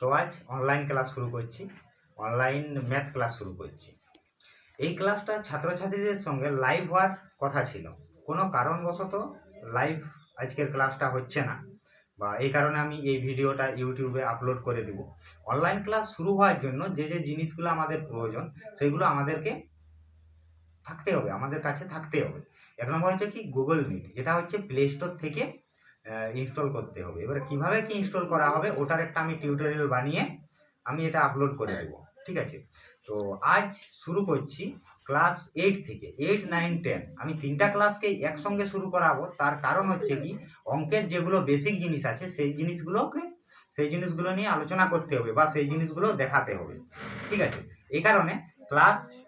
তো আজ online class শুরু করছি অনলাইন ম্যাথ ক্লাস শুরু করছি। এই ক্লাসটা ছাত্রছাত্রীদের সঙ্গে লাইভ হওয়ার কথা ছিল। কোনো কারণবশত লাইভ আজকের ক্লাসটা হচ্ছে না বা এই কারণে আমি এই ভিডিওটা ইউটিউবে আপলোড করে দেব। অনলাইন ক্লাস শুরু হওয়ার জন্য যে যে জিনিসগুলো আমাদের প্রয়োজন, সেগুলো আমাদেরকে থাকতে হবে, আমাদের কাছে থাকতে হবে। এক নম্বর হচ্ছে কি? গুগল মিট যেটা হচ্ছে প্লে স্টোর থেকে ইনস্টল করতে হবে। এবারে কীভাবে কি ইনস্টল করা হবে, ওটার একটা আমি টিউটোরিয়াল বানিয়ে আমি এটা আপলোড করে দেবো। ঠিক আছে? তো আজ শুরু করছি ক্লাস এইট থেকে। এইট নাইন টেন আমি তিনটা ক্লাসকে একসঙ্গে শুরু করাবো। তার কারণ হচ্ছে কি, অঙ্কের যেগুলো বেসিক জিনিস আছে, সেই জিনিসগুলোকে, সেই জিনিসগুলো নিয়ে আলোচনা করতে হবে বা সেই জিনিসগুলো দেখাতে হবে। ঠিক আছে? এই কারণে ক্লাস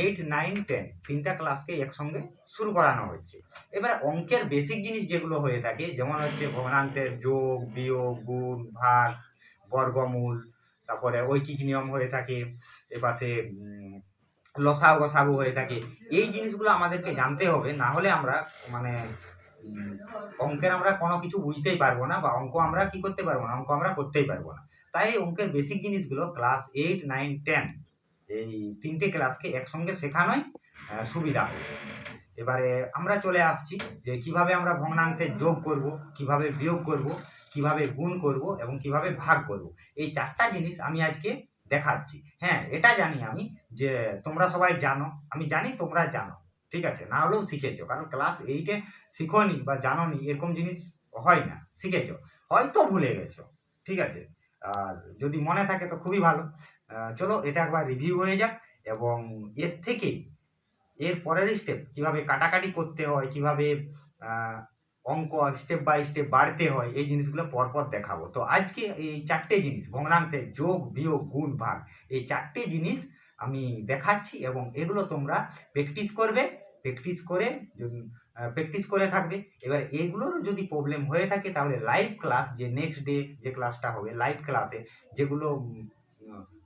এইট নাইন টেন তিনটা ক্লাসকে একসঙ্গে শুরু করানো হচ্ছে এবার অঙ্কের বেসিক জিনিস যেগুলো হয়ে থাকে, যেমন হচ্ছে ভগ্নাংশের যোগ, বিয়োগ, গুণ, ভাগ, বর্গমূল, তারপরে ঐকিক নিয়ম হয়ে থাকে, এপাশে লসাগু গসাগু হয়ে থাকে, এই জিনিসগুলো আমাদেরকে জানতে হবে, না হলে আমরা মানে অঙ্কের আমরা কোনো কিছু বুঝতেই পারব না, বা অঙ্ক আমরা কি করতে পারব না, অঙ্ক আমরা করতেই পারব না। তাই অঙ্কের বেসিক জিনিসগুলো ক্লাস এইট নাইন টেন এই তিনটে ক্লাসকে একসঙ্গে শেখানোই সুবিধা। এবারে আমরা চলে আসছি যে কীভাবে আমরা ভগ্নাংশের যোগ করব, কীভাবে বিয়োগ করব, কীভাবে গুণ করব এবং কীভাবে ভাগ করব। এই চারটা জিনিস আমি আজকে দেখাচ্ছি। হ্যাঁ এটা জানি আমি যে তোমরা সবাই জানো। আমি জানি তোমরা জানো। ঠিক আছে? না হলেও শিখেছো। কারণ ক্লাস এইটে শিখোনি বা জানো জানোনি, এরকম জিনিস হয় না। শিখেছো। হয়তো ভুলে গেছো। ঠিক আছে? আর যদি মনে থাকে তো খুবই ভালো। চলো এটা একবার রিভিউ হয়ে যাক এবং এর থেকে এর পরের স্টেপ কীভাবে কাটাকাটি করতে হয়, কীভাবে অঙ্ক স্টেপ বাই স্টেপ বাড়তে হয়, এই জিনিসগুলো পরপর দেখাবো। তো আজকে এই চারটে জিনিস, ভগ্নাংশের যোগ, বিয়োগ, গুণ, ভাগ, এই চারটে জিনিস আমি দেখাচ্ছি এবং এগুলো তোমরা প্র্যাকটিস করবে প্র্যাকটিস করে প্র্যাকটিস করে থাকবে। এবার এগুলোর যদি প্রবলেম হয়ে থাকে, তাহলে লাইভ ক্লাস যে নেক্সট ডে যে ক্লাসটা হবে লাইভ ক্লাসে যেগুলো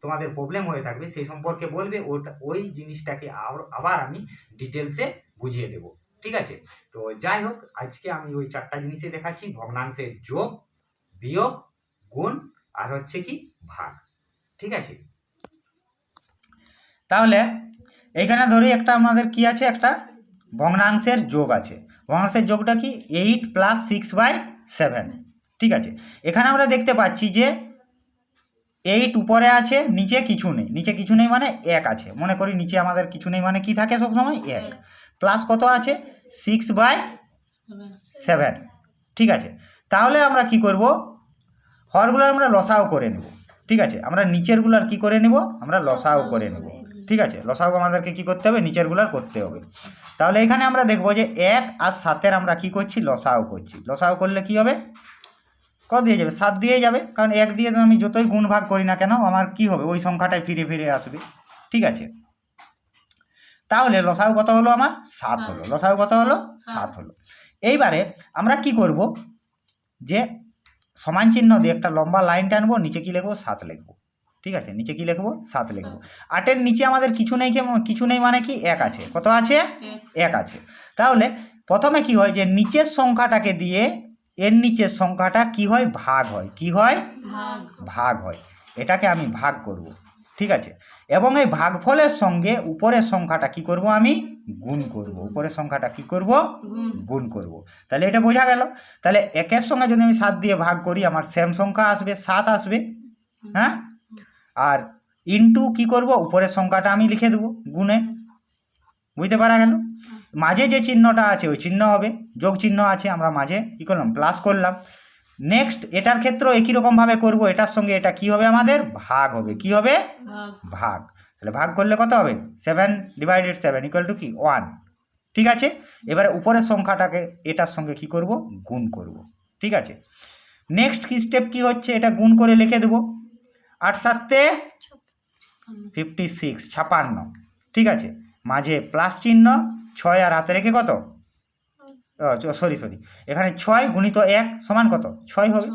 তোমাদের প্রবলেম হয়ে থাকবে, সেই সম্পর্কে বলবে, ওটা, ওই জিনিসটাকে আবার- আমি ডিটেলসে বুঝিয়ে দেবো। ঠিক আছে? তো যাই হোক, আজকে আমি ওই চারটা জিনিসই দেখাচ্ছি, ভগ্নাংশের যোগ, বিয়োগ, গুণ, আর হচ্ছে কি, ভাগ। ঠিক আছে? তাহলে, এইখানে ধরি একটা আমাদের কি আছে? একটা ভগ্নাংশের যোগ আছে। ভগ্নাংশের যোগটা কি? Eight plus six by seven ঠিক আছে? এখানে আমরা দেখতে পাচ্ছি যে এইট উপরে আছে, নিচে কিছু নেই। নিচে কিছু নেই মানে এক আছে। মনে করি নিচে আমাদের কিছু নেই মানে কি থাকে সবসময়? এক। প্লাস কত আছে? সিক্স বাই সেভেন ঠিক আছে? তাহলে আমরা কি করব? হরগুলো আমরা লসাও করে নেব। ঠিক আছে? আমরা নিচেরগুলার কি করে নেব? আমরা লসাও করে নেব। ঠিক আছে? লসাও আমাদেরকে কি করতে হবে? নিচেরগুলার করতে হবে। তাহলে এখানে আমরা দেখব যে এক আর সাতের আমরা কি করছি? লসাও করছি। লসাও করলে কি হবে? কত দিয়ে যাবে? সাত দিয়ে যাবে। কারণ এক দিয়ে তো আমি যতই গুণ ভাগ করি না কেন আমার কি হবে? ওই সংখ্যাটাই ফিরে ফিরে আসবে। ঠিক আছে? তাহলে লসাগু কত হলো আমার? সাত হলো। লসাগু কত হলো? সাত। হলো। এইবারে আমরা কি করব? যে সমান চিহ্ন দিয়ে একটা লম্বা লাইন টানবো নিচে কি লিখব? সাত লিখব। ঠিক আছে? নিচে কি লিখব? সাত লিখব। আটের নিচে আমাদের কিছু নেই কিছু নেই মানে কি? এক আছে। কত আছে? এক আছে। তাহলে প্রথমে কি হয়? যে নিচের সংখ্যাটাকে দিয়ে এর নিচের সংখ্যাটা কি হয়? ভাগ হয়। কি হয়? ভাগ হয়। এটাকে আমি ভাগ করব। ঠিক আছে? এবং এই ভাগফলের সঙ্গে উপরের সংখ্যাটা কি করব আমি? গুণ করব। উপরের সংখ্যাটা কি করব? গুণ। করব। তাহলে এটা বোঝা গেল। তাহলে একের সঙ্গে যদি আমি সাত দিয়ে ভাগ করি আমার সেম সংখ্যা আসবে। সাত আসবে। হ্যাঁ? আর ইনটু কি করব? উপরের সংখ্যাটা আমি লিখে দেবো গুণে। বুঝতে পারা গেল? মাঝে যে চিহ্নটা আছে ওই চিহ্ন হবে। যোগ চিহ্ন আছে আমরা মাঝে কি করলাম? প্লাস করলাম। নেক্সট এটার ক্ষেত্রেও একই রকমভাবে করব? এটার সঙ্গে এটা কি হবে আমাদের? ভাগ হবে। কি হবে? ভাগ। তাহলে ভাগ করলে কত হবে? Seven divided seven equal to কি? ওয়ান ঠিক আছে? এবারে উপরের সংখ্যাটাকে এটার সঙ্গে কি করব? গুণ করব। ঠিক আছে? নেক্সট কি স্টেপ কি হচ্ছে? এটা গুণ করে লিখে দেবো। আট সাতে ফিফটি সিক্স ছাপান্ন। ঠিক আছে? মাঝে প্লাস চিহ্ন ছয় আর হাতে রেখে কত? সরি সরি এখানে ছয় গুণিত এক সমান কত? ছয় হবে।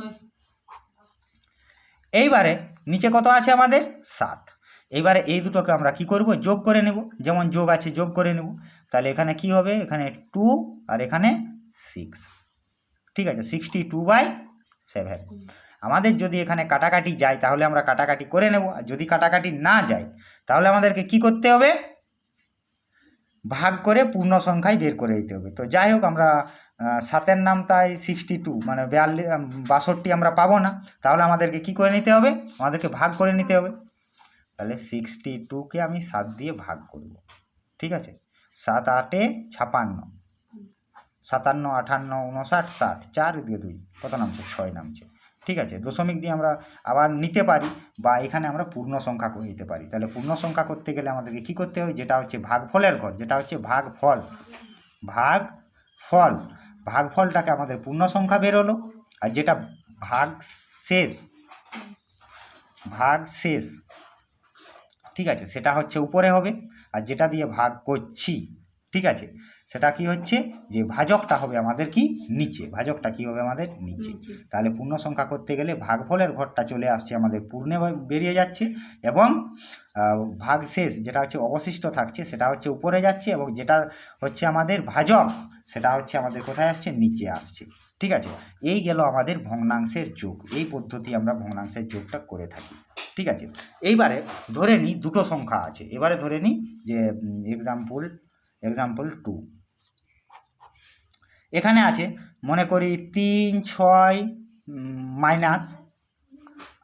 এইবারে নিচে কত আছে আমাদের? সাত। এইবারে এই দুটোকে আমরা কি করব? যোগ করে নেব। যেমন যোগ আছে যোগ করে নেব। তাহলে এখানে কি হবে? এখানে টু আর এখানে সিক্স। ঠিক আছে সিক্সটি টু বাই সেভেন। আমাদের যদি এখানে কাটাকাটি যায় তাহলে আমরা কাটাকাটি করে নেব। আর যদি কাটাকাটি না যায় তাহলে আমাদেরকে কি করতে হবে? ভাগ করে পূর্ণ সংখ্যায় বের করে দিতে হবে। তো যাই হোক, আমরা সাতের নাম তাই সিক্সটি টু মানে বিয়াল্লিশ বাষট্টি আমরা পাবো না। তাহলে আমাদেরকে কি করে নিতে হবে? আমাদেরকে ভাগ করে নিতে হবে। তাহলে সিক্সটি টুকে আমি সাত দিয়ে ভাগ করব। ঠিক আছে? সাত আটে ছাপান্ন। সাতান্ন আটান্ন উনষাট সাত, চার দিয়ে দুই। কত নামছে? ছয় নামছে। ঠিক আছে? দশমিক দিয়ে আমরা আবার নিতে পারি বা এখানে আমরা পূর্ণ সংখ্যা করে নিতে পারি। তাহলে পূর্ণ সংখ্যা করতে গেলে আমাদেরকে কি করতে হবে? যেটা হচ্ছে ভাগফলের ঘর, যেটা হচ্ছে ভাগ ফল ভাগ ফল ভাগ ফলটাকে আমাদের পূর্ণ সংখ্যা বেরোলো আর যেটা ভাগ শেষ ভাগ শেষ ঠিক আছে? সেটা হচ্ছে উপরে হবে আর যেটা দিয়ে ভাগ করছি। ঠিক আছে? সেটা কি হচ্ছে? যে ভাজকটা হবে আমাদের কি? নিচে। ভাজকটা কি হবে আমাদের নিচে। তাহলে পূর্ণ সংখ্যা করতে গেলে ভাগফলের ঘরটা চলে আসছে আমাদের পূর্ণে বেরিয়ে যাচ্ছে এবং আহ, ভাগ শেষ যেটা হচ্ছে অবশিষ্ট থাকছে সেটা হচ্ছে উপরে যাচ্ছে এবং যেটা হচ্ছে আমাদের ভাজক সেটা হচ্ছে আমাদের কোথায় আসছে? নিচে আসছে। ঠিক আছে? এই গেল আমাদের ভগ্নাংশের যোগ। এই পদ্ধতি আমরা ভগ্নাংশের যোগটা করে থাকি। ঠিক আছে? এইবারে ধরে নিই দুটো সংখ্যা আছে। এবারে ধরে নিই যে এক্সাম্পল এক্সাম্পল টু এখানে আছে, মনে করি তিন, ছয় মাইনাস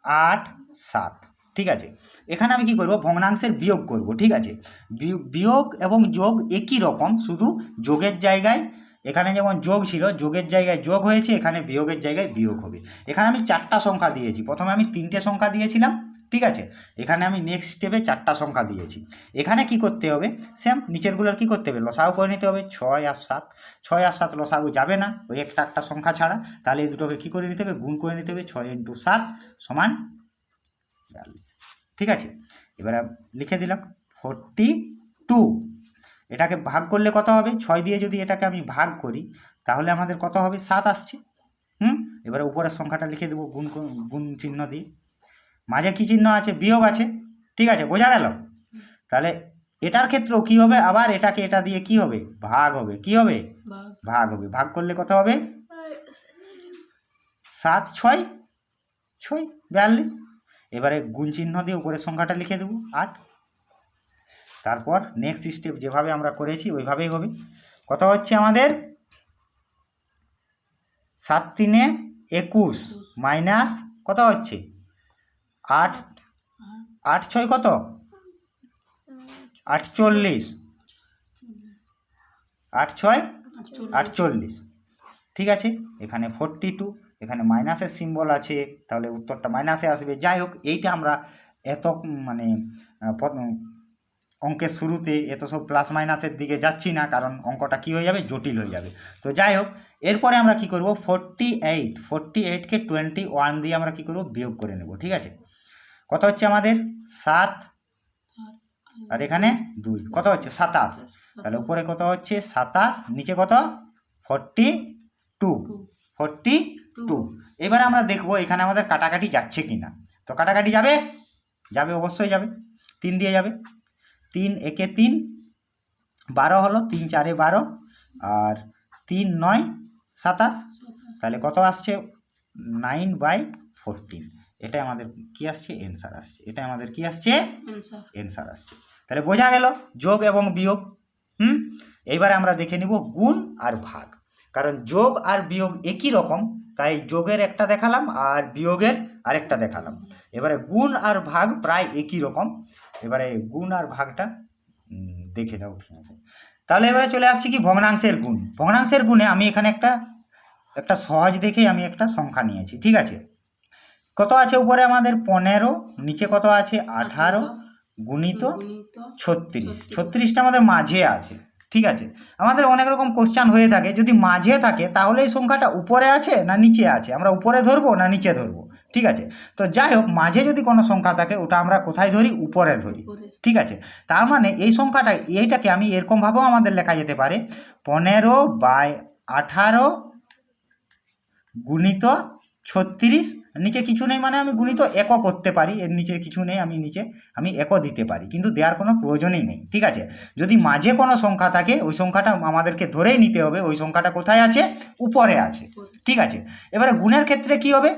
আট, সাত, ঠিক আছে? এখানে আমি কি করব? ভগ্নাংশের বিয়োগ করব, ঠিক আছে? বিয়- বিয়োগ এবং যোগ একই রকম, শুধু যোগের জায়গায়, এখানে যেমন যোগ ছিল, যোগের জায়গায় যোগ হয়েছে, এখানে বিয়োগের জায়গায় বিয়োগ হবে। এখানে আমি চারটা সংখ্যা দিয়েছি, প্রথমে আমি তিনটে সংখ্যা দিয়েছিলাম ঠিক আছে? এখানে আমি নেক্সট স্টেপে চারটা সংখ্যা দিয়েছি। এখানে কি করতে হবে? সেম নিচেরগুলোর কি করতে হবে? লসাগু করে নিতে হবে। ছয় আর সাত। ছয় আর সাত লসাগু যাবে না। ওই একটা একটা সংখ্যা ছাড়া। তাহলে এই দুটোকে কী করে নিতে হবে? গুণ করে নিতে হবে। ছয় ইন্টু সাত সমান ঠিক আছে? এবারে লিখে দিলাম। ফোরটি টু এটাকে ভাগ করলে কত হবে? ছয় দিয়ে যদি এটাকে আমি ভাগ করি, তাহলে আমাদের কত হবে? সাত আসছে। হুম? এবারে উপরের সংখ্যাটা লিখে দেবো। গুণ গুণ চিহ্ন দিয়ে। মাঝে কী চিহ্ন আছে? বিয়োগ আছে। ঠিক আছে বোঝা গেল? তাহলে এটার ক্ষেত্রেও কি হবে? আবার এটাকে এটা দিয়ে কি হবে? ভাগ হবে। কি হবে? ভাগ। হবে। ভাগ করলে কত হবে? সাত ছয় ছয় বিয়াল্লিশ। এবারে গুণ চিহ্ন দিয়ে উপরের সংখ্যাটা লিখে দেবো আট। তারপর নেক্সট স্টেপ যেভাবে আমরা করেছি ওইভাবেই হবে। কত হচ্ছে আমাদের? সাত তিনে একুশ। মাইনাস কত হচ্ছে? আট আট ছয় কত? আটচল্লিশ আট ছয়? আটচল্লিশ ঠিক আছে, এখানে ফোরটি টু এখানে মাইনাসের সিম্বল আছে, তাহলে উত্তরটা মাইনাসে আসবে। যাই হোক, এইটা আমরা এত মানে অঙ্কের শুরুতে এত সব প্লাস মাইনাসের দিকে যাচ্ছি না, কারণ অঙ্কটা কী হয়ে যাবে? জটিল হয়ে যাবে। তো যাই হোক, এরপরে আমরা কি করব? ফোরটি এইট ফোরটি এইটকে টোয়েন্টি ওয়ান দিয়ে আমরা কি করব? বিয়োগ করে নেব। ঠিক আছে? কত হচ্ছে আমাদের? সাত। আর এখানে দুই। কত হচ্ছে? সাতাশ। তাহলে উপরে কত হচ্ছে? সাতাশ। নিচে কত? Forty two. Forty two. এবারে আমরা দেখব এখানে আমাদের কাটাকাটি যাচ্ছে কি না তো কাটাকাটি যাবে? যাবে, অবশ্যই যাবে। তিন দিয়ে যাবে। তিন, একে তিন। বারো হলো তিন, চারে বারো। আর তিন, নয়, সাতাশ। তাহলে কত আসছে? Nine by fourteen. এটাই আমাদের কি আসছে? এনসার আসছে। এটা আমাদের কি আসছে? এনসার আসছে। তাহলে বোঝা গেল যোগ এবং বিয়োগ হুম? এইবারে আমরা দেখে নিব গুণ আর ভাগ। কারণ যোগ আর বিয়োগ একই রকম তাই যোগের একটা দেখালাম আর বিয়োগের আরেকটা দেখালাম। এবারে গুণ আর ভাগ প্রায় একই রকম। এবারে গুণ আর ভাগটা দেখে নাও ঠিক আছে। তাহলে এবারে চলে আসছি কি ভগ্নাংশের গুণ। ভগ্নাংশের গুণে আমি এখানে একটা একটা সহজ দেখেই আমি একটা সংখ্যা নিয়েছি ঠিক আছে? কত আছে উপরে আমাদের? পনেরো নিচে কত আছে? আঠারো গুণিত ছত্রিশ। ছত্রিশটা আমাদের মাঝে আছে ঠিক আছে? আমাদের অনেক রকম কোশ্চান হয়ে থাকে। যদি মাঝে থাকে তাহলে এই সংখ্যাটা উপরে আছে না নিচে আছে? আমরা উপরে ধরবো না নিচে ধরবো? ঠিক আছে? তো যাই হোক মাঝে যদি কোনো সংখ্যা থাকে ওটা আমরা কোথায় ধরি? উপরে ধরি। ঠিক আছে? তার মানে এই সংখ্যাটা এইটাকে আমি এরকমভাবেও আমাদের লেখা যেতে পারে। পনেরো বাই আঠারো গুণিত ছত্রিশ, নিচে কিছু নেই মানে আমি গুণিত একও করতে পারি, এর নিচে কিছু নেই, আমি নিচে, আমি একও দিতে পারি, কিন্তু দেওয়ার কোনো প্রয়োজনই নেই, ঠিক আছে? যদি মাঝে কোনো সংখ্যা থাকে, ওই সংখ্যাটা আমাদেরকে ধরেই নিতে হবে, ওই সংখ্যাটা কোথায় আছে? উপরে আছে, ঠিক আছে? এবারে গুণের ক্ষেত্রে কি হবে?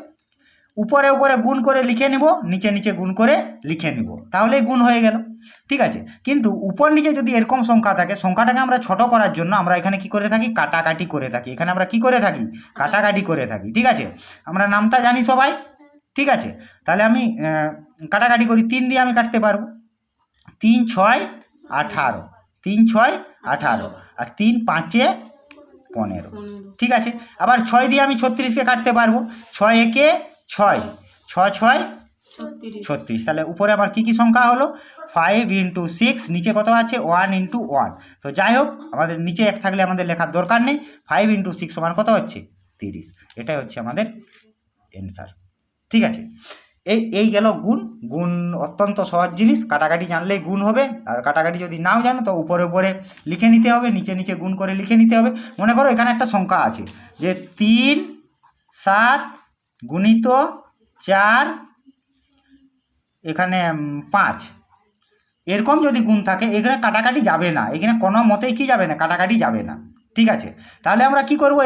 উপরে উপরে গুণ করে লিখে নিব, নিচে নিচে গুণ করে লিখে নিব, তাহলেই গুণ হয়ে গেল। ঠিক আছে? কিন্তু উপর নিচে যদি এরকম সংখ্যা থাকে, সংখ্যাটাকে আমরা ছোট করার জন্য আমরা এখানে কি করে থাকি? কাটাকাটি করে থাকি। এখানে আমরা কি করে থাকি? কাটাকাটি করে থাকি। ঠিক আছে? আমরা নামটা জানি সবাই? ঠিক আছে? তাহলে আমি কাটাকাটি করি। তিন দিয়ে আমি কাটতে পারব। তিন ছয় আঠারো। তিন ছয় আঠারো। আর তিন পাঁচে পনেরো। ঠিক আছে? আবার ছয় দিয়ে আমি ছত্রিশকে কাটতে পারব। ছয় একে ছয়। ছ ছয় ছত্রিশ। তাহলে উপরে আমার কি কি সংখ্যা হলো? ফাইভ ইন্টু সিক্স নিচে কত আছে? ওয়ান ইন্টু ওয়ান তো যাই হোক, আমাদের নিচে এক থাকলে আমাদের লেখার দরকার নেই। ফাইভ ইন্টু সিক্স সমান কত হচ্ছে? তিরিশ। এটাই হচ্ছে আমাদের অ্যান্সার ঠিক আছে? এই এই গেল গুণ। গুণ অত্যন্ত সহজ জিনিস। কাটাকাটি জানলেই গুণ হবে। আর কাটাকাটি যদি নাও জানো, তো উপরে উপরে লিখে নিতে হবে। নিচে নিচে গুণ করে লিখে নিতে হবে। মনে করো এখানে একটা সংখ্যা আছে যে তিন, সাত, গুণিত চার এখানে পাঁচ। এরকম যদি গুণ থাকে, এখানে কাটাকাটি যাবে না। এখানে কোনো মতেই কি যাবে না, কাটাকাটি যাবে না। ঠিক আছে? তাহলে আমরা কি করব?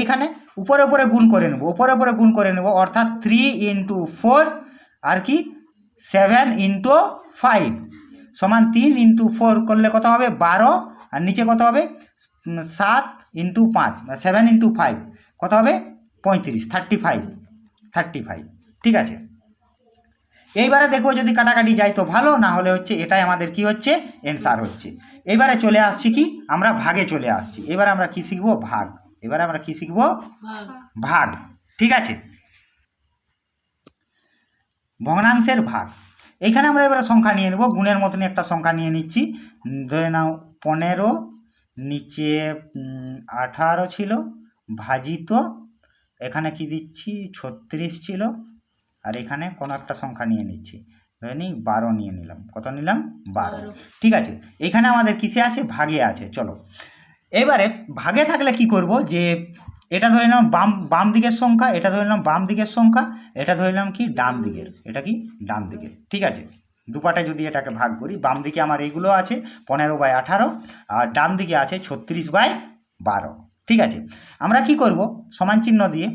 এইখানে উপরে উপরে গুণ করে নেব। উপরে উপরে গুণ করে নেব, অর্থাৎ থ্রি ইন্টু ফোর আর কি? সেভেন ইন্টু ফাইভ সমান তিন ইন্টু ফোর করলে কত হবে? বারো। আর নিচে কত হবে? সাত ইন্টু পাঁচ সেভেন ইন্টু ফাইভ কত হবে? পঁয়ত্রিশ থার্টি ফাইভ থার্টি ফাইভ ঠিক আছে? এইবারে দেখব যদি কাটাকাটি যায় তো ভালো না হলে হচ্ছে এটাই আমাদের কি হচ্ছে? অ্যান্সার হচ্ছে। এবারে চলে আসছি কি? আমরা ভাগে চলে আসছি। এবারে আমরা কি শিখব? ভাগ। এবারে আমরা কি শিখব? ভাগ। ঠিক আছে? ভগ্নাংশের ভাগ। এখানে আমরা এবারে সংখ্যা নিয়ে নেব। গুণের মতনই একটা সংখ্যা নিয়ে নিচ্ছি। ধরে নাও পনেরো নিচে আঠারো ছিল ভাজিত এখানে কি দিচ্ছি? ছত্রিশ ছিল আর এখানে কোনো একটা সংখ্যা নিয়ে নিচ্ছি। ধরে নিই বারো নিয়ে নিলাম। কত নিলাম? বারো। ঠিক আছে? এখানে আমাদের কিসে আছে? ভাগে আছে। চলো। এবারে ভাগে থাকলে কি করব? যে এটা ধরে নিলাম বাম বাম দিকের সংখ্যা এটা ধরে নিলাম বাম দিকের সংখ্যা এটা ধরে নিলাম কি ডান দিকের। এটা কি ডান দিকের। ঠিক আছে? দুপাটে যদি এটাকে ভাগ করি বাম দিকে আমার এইগুলো আছে পনেরো বাই আঠারো আর ডান দিকে আছে ছত্রিশ বাই বারো। ঠিক আছে? আমরা কি করব? সমান চিহ্ন দিয়ে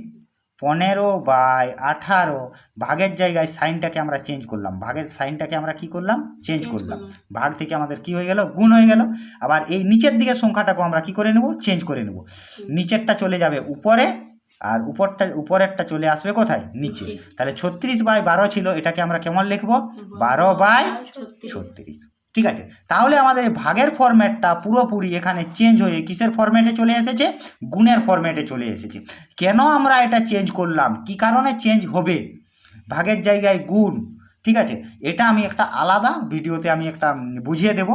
পনেরো বাই আঠারো ভাগের জায়গায় সাইনটাকে আমরা চেঞ্জ করলাম। ভাগের সাইনটাকে আমরা কি করলাম? চেঞ্জ করলাম। ভাগ থেকে আমাদের কি হয়ে গেল? গুণ হয়ে গেল। আবার এই নিচের দিকে সংখ্যাটাকে আমরা কি করে নেব? চেঞ্জ করে নেব। নিচেরটা চলে যাবে উপরে আর উপরটা উপরেরটা চলে আসবে কোথায়? নিচে। নিচে। তাহলে ছত্রিশ বাই বারো ছিল এটাকে আমরা কেমন লিখব? বারো বাই ছত্রিশ। ঠিক আছে? তাহলে আমাদের ভাগের ফরম্যাটটা পুরোপুরি এখানে চেঞ্জ হয়ে কিসের ফরম্যাটে চলে এসেছে? গুণের ফরম্যাটে চলে এসেছে। কেন আমরা এটা চেঞ্জ করলাম? কি কারণে চেঞ্জ হবে? ভাগের জায়গায় গুণ, ঠিক আছে? এটা আমি একটা আলাদা ভিডিওতে আমি একটা বুঝিয়ে দেব,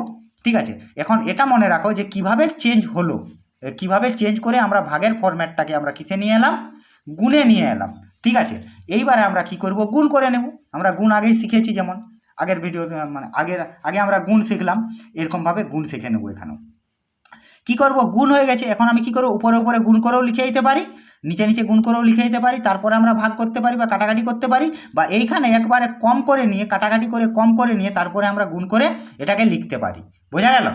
ঠিক আছে? এখন এটা মনে রাখো যে কীভাবে চেঞ্জ হলো? কীভাবে চেঞ্জ করে আমরা ভাগের ফরম্যাটটাকে আমরা কিসে নিয়ে এলাম? গুণে নিয়ে এলাম, ঠিক আছে? এইবারে আমরা কি করব? গুণ করে নেব। আমরা গুণ আগেই শিখেছি যেমন। আগের ভিডিও মানে আগের আগে আমরা গুণ শিখলাম এরকমভাবে গুণ শিখে নেব এখানেও কি করব? গুণ হয়ে গেছে এখন আমি কি করব? উপরে উপরে গুণ করেও লিখে দিতে পারি নিচে নিচে গুণ করেও লিখে দিতে পারি তারপরে আমরা ভাগ করতে পারি বা কাটাকাটি করতে পারি বা এইখানে একবারে কম করে নিয়ে কাটাকাটি করে কম করে নিয়ে তারপরে আমরা গুণ করে এটাকে লিখতে পারি। বোঝা গেল?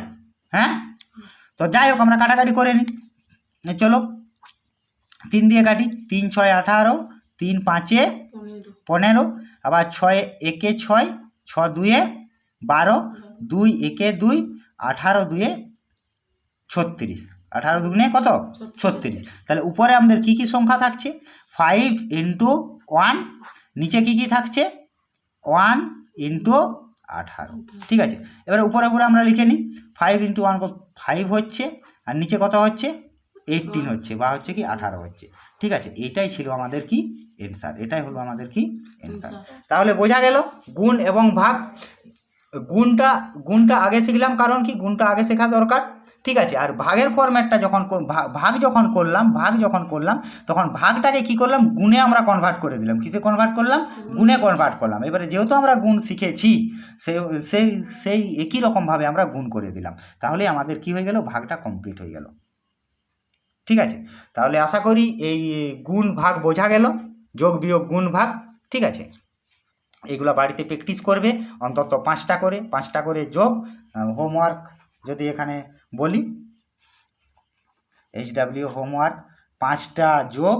হ্যাঁ? তো যাই হোক আমরা কাটাকাটি করে নিই। চলো তিন দিয়ে কাটি তিন ছয় আঠারো তিন পাঁচে পনেরো আবার ছয় একে ছয় ছ দুয়ে বারো দুই একে দুই আঠারো দুয়ে ছত্রিশ। আঠারো দুগুণে কত? ছত্রিশ। তাহলে উপরে আমাদের কি কি সংখ্যা থাকছে? ফাইভ ইন্টু ওয়ান নিচে কি কি থাকছে? ওয়ান ইন্টু আঠারো। ঠিক আছে? এবারে উপরে উপরে আমরা লিখে নিই। ফাইভ ইন্টু ওয়ান ফাইভ হচ্ছে। আর নিচে কত হচ্ছে? এইটিন হচ্ছে। বা হচ্ছে কি? আঠারো হচ্ছে। ঠিক আছে? এটাই ছিল আমাদের কি এনসার এটাই হলো আমাদের কি এনসার তাহলে বোঝা গেল গুণ এবং ভাগ গুণটা গুণটা আগে শিখলাম কারণ কি? গুণটা আগে শেখা দরকার। ঠিক আছে আর ভাগের ফরম্যাটটা যখন ভাগ যখন করলাম ভাগ যখন করলাম তখন ভাগটাকে কি করলাম? গুণে আমরা কনভার্ট করে দিলাম। কিসে কনভার্ট করলাম? গুণে। কনভার্ট করলাম। এবারে যেহেতু আমরা গুণ শিখেছি সে সেই সেই একই রকমভাবে আমরা গুণ করে দিলাম। তাহলে আমাদের কি হয়ে গেল? ভাগটা কমপ্লিট হয়ে গেল। ঠিক আছে? তাহলে আশা করি এই গুণ ভাগ বোঝা গেল। যোগ বিয়োগ গুণ ভাগ ঠিক আছে? এগুলো বাড়িতে প্র্যাকটিস করবে অন্তত পাঁচটা করে পাঁচটা করে যোগ হোমওয়ার্ক যদি এখানে বলি এইচ ডাব্লিউ হোমওয়ার্ক পাঁচটা যোগ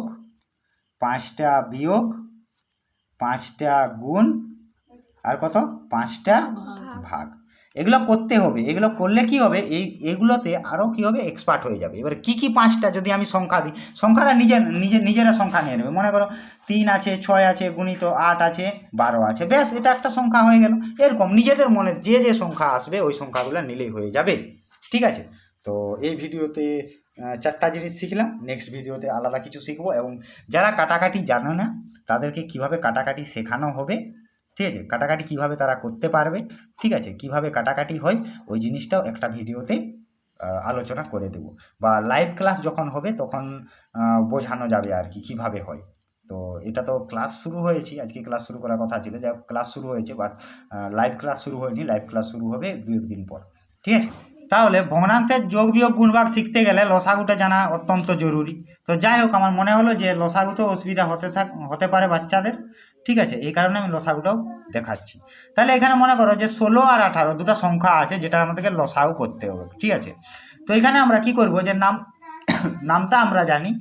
পাঁচটা বিয়োগ পাঁচটা গুণ আর কত? পাঁচটা ভাগ। এগুলো করতে হবে, এগুলো করলে কি হবে, এই, এগুলোতে আরও কী হবে এক্সপার্ট হয়ে যাবে। এবার কি কি পাঁচটা যদি আমি সংখ্যা দিই, সংখ্যাটা নিজের, নিজে, নিজেরা সংখ্যা নিয়ে নেবে। মনে করো তিন আছে, ছয় আছে, গুণিত আট আছে, বারো আছে, ব্যাস, এটা একটা সংখ্যা হয়ে গেল। এরকম নিজেদের মনে যে যে সংখ্যা আসবে, ওই সংখ্যাগুলো নিলেই হয়ে যাবে। ঠিক আছে? তো এই ভিডিওতে চারটা জিনিস শিখলাম। নেক্সট ভিডিওতে আলাদা কিছু শিখব। এবং যারা কাটাকাটি জানে না, তাদেরকে কীভাবে কাটাকাটি শেখানো হবে ঠিক আছে? কাটাকাটি কীভাবে তারা করতে পারবে? ঠিক আছে, কীভাবে কাটাকাটি হয়? ওই জিনিসটাও একটা ভিডিওতে আলোচনা করে দেব। বা লাইভ ক্লাস যখন হবে, তখন বোঝানো যাবে আর কি, কীভাবে হয়। তো এটা তো ক্লাস শুরু হয়েছে, আজকে ক্লাস শুরু করার কথা ছিল। যাই ক্লাস শুরু হয়েছে বাট লাইভ ক্লাস শুরু হয়নি। লাইভ ক্লাস শুরু হবে দু একদিন পর। ঠিক আছে? তাহলে ভগ্নাংশের যোগ বিয়োগ গুণভাগ শিখতে গেলে লসাগুটা জানা অত্যন্ত জরুরি। তো যাই হোক, আমার মনে হলো যে লসাগুতে অসুবিধা হতে থাক, হতে পারে বাচ্চাদের। ঠিক আছে, এই কারণে আমি লসাগুটাও দেখাচ্ছি। তাহলে এখানে মনে করো যে ষোলো আর আঠারো দুটো সংখ্যা আছে যেটা আমাদেরকে লসাও করতে হবে, ঠিক আছে? তো এখানে আমরা কি করব যে নাম, নামটা আমরা জানি,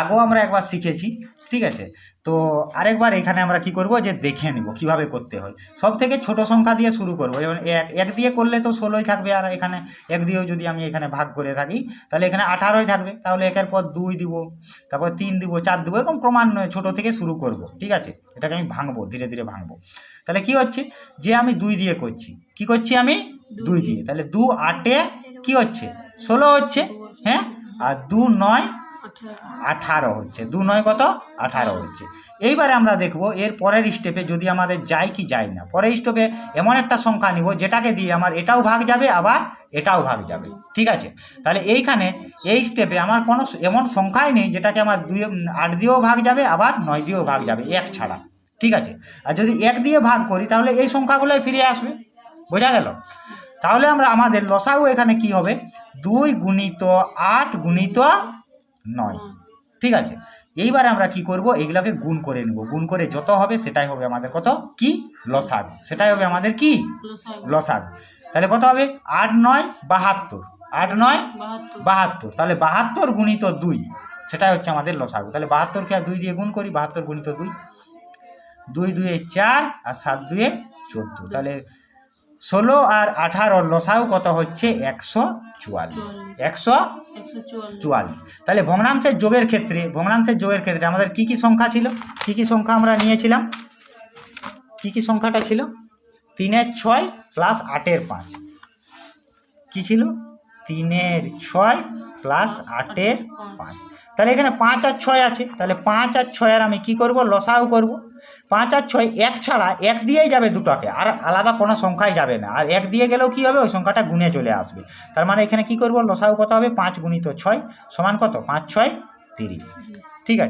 আগেও আমরা একবার শিখেছি, ঠিক আছে? তো আরেকবার এখানে আমরা কি করব? যে দেখে নিব, কীভাবে করতে হয়। সব থেকে ছোট সংখ্যা দিয়ে শুরু করব। যেমন এক এক দিয়ে করলে তো ষোলোই থাকবে, আর এখানে এক দিয়েও যদি আমি এখানে ভাগ করে থাকি, তাহলে এখানে আঠারোই থাকবে। তাহলে একের পর দুই দিব, তারপর তিন দিব, চার দিব, এরকম ক্রমান্বয়ে ছোট থেকে শুরু করব, ঠিক আছে? এটাকে আমি ভাঙবো, ধীরে ধীরে ভাঙবো। তাহলে কি হচ্ছে? যে আমি দুই দিয়ে করছি, কি করছি আমি? দুই দিয়ে। তাহলে দু আটে কি হচ্ছে? ষোলো হচ্ছে হ্যাঁ? আর দু নয় আঠারো হচ্ছে। দু নয় কত? আঠারো হচ্ছে। এইবারে আমরা দেখব এর পরের স্টেপে যদি আমাদের যায় কি যায় না। পরের স্টেপে এমন একটা সংখ্যা নিব যেটাকে দিয়ে আমার এটাও ভাগ যাবে আবার এটাও ভাগ যাবে। ঠিক আছে? তাহলে এইখানে এই স্টেপে আমার কোনো এমন সংখ্যাই নেই যেটাকে আমার দুই আট দিয়েও ভাগ যাবে আবার নয় দিয়েও ভাগ যাবে এক ছাড়া। ঠিক আছে? আর যদি এক দিয়ে ভাগ করি তাহলে এই সংখ্যাগুলোই ফিরে আসবে। বোঝা গেল? তাহলে আমরা আমাদের লসাগু এখানে কি হবে? দুই গুণিত আট গুণিত নয়। ঠিক আছে? এইবারে আমরা কি করব? এগুলোকে গুণ করে নেব। গুণ করে যত হবে সেটাই হবে আমাদের কত? কি? লসাগ। সেটাই হবে আমাদের কি? লসাগ। তাহলে কত হবে? আট নয় বাহাত্তর। আট নয় বাহাত্তর। তাহলে বাহাত্তর গুণিত দুই। সেটাই হচ্ছে আমাদের লসাগু। তাহলে বাহাত্তরকে আর দুই দিয়ে গুণ করি বাহাত্তর গুণিত দুই। দুই দুয়ে চার আর সাত দুয়ে চোদ্দ। তাহলে ষোলো আর আঠারো লসাগু কত হচ্ছে? একশো চুয়াল্লিশ। একশো চুয়াল্লিশ। তাহলে ভগ্নাংশের যোগের ক্ষেত্রে ভগ্নাংশের যোগের ক্ষেত্রে আমাদের কি কি সংখ্যা ছিল? কি কি সংখ্যা আমরা নিয়েছিলাম? কি কি সংখ্যাটা ছিল? তিনের ছয় প্লাস আটের পাঁচ। কি ছিল? তিনের ছয় প্লাস আটের পাঁচ। তাহলে এখানে পাঁচ আর ছয় আছে। তাহলে পাঁচ আর ছয়ের আমি কি করব? লসাও করব। পাঁচ আর ছয় এক ছাড়া এক দিয়েই যাবে দুটোকে। আর আলাদা কোনো সংখ্যাই যাবে না। আর এক দিয়ে গেলেও কী হবে? ওই সংখ্যাটা গুণে চলে আসবে। তার মানে এখানে কী করব? লসাও কত হবে? পাঁচ গুণিত ছয় সমান কত? পাঁচ, ছয়, তিরিশ। ঠিক আছে।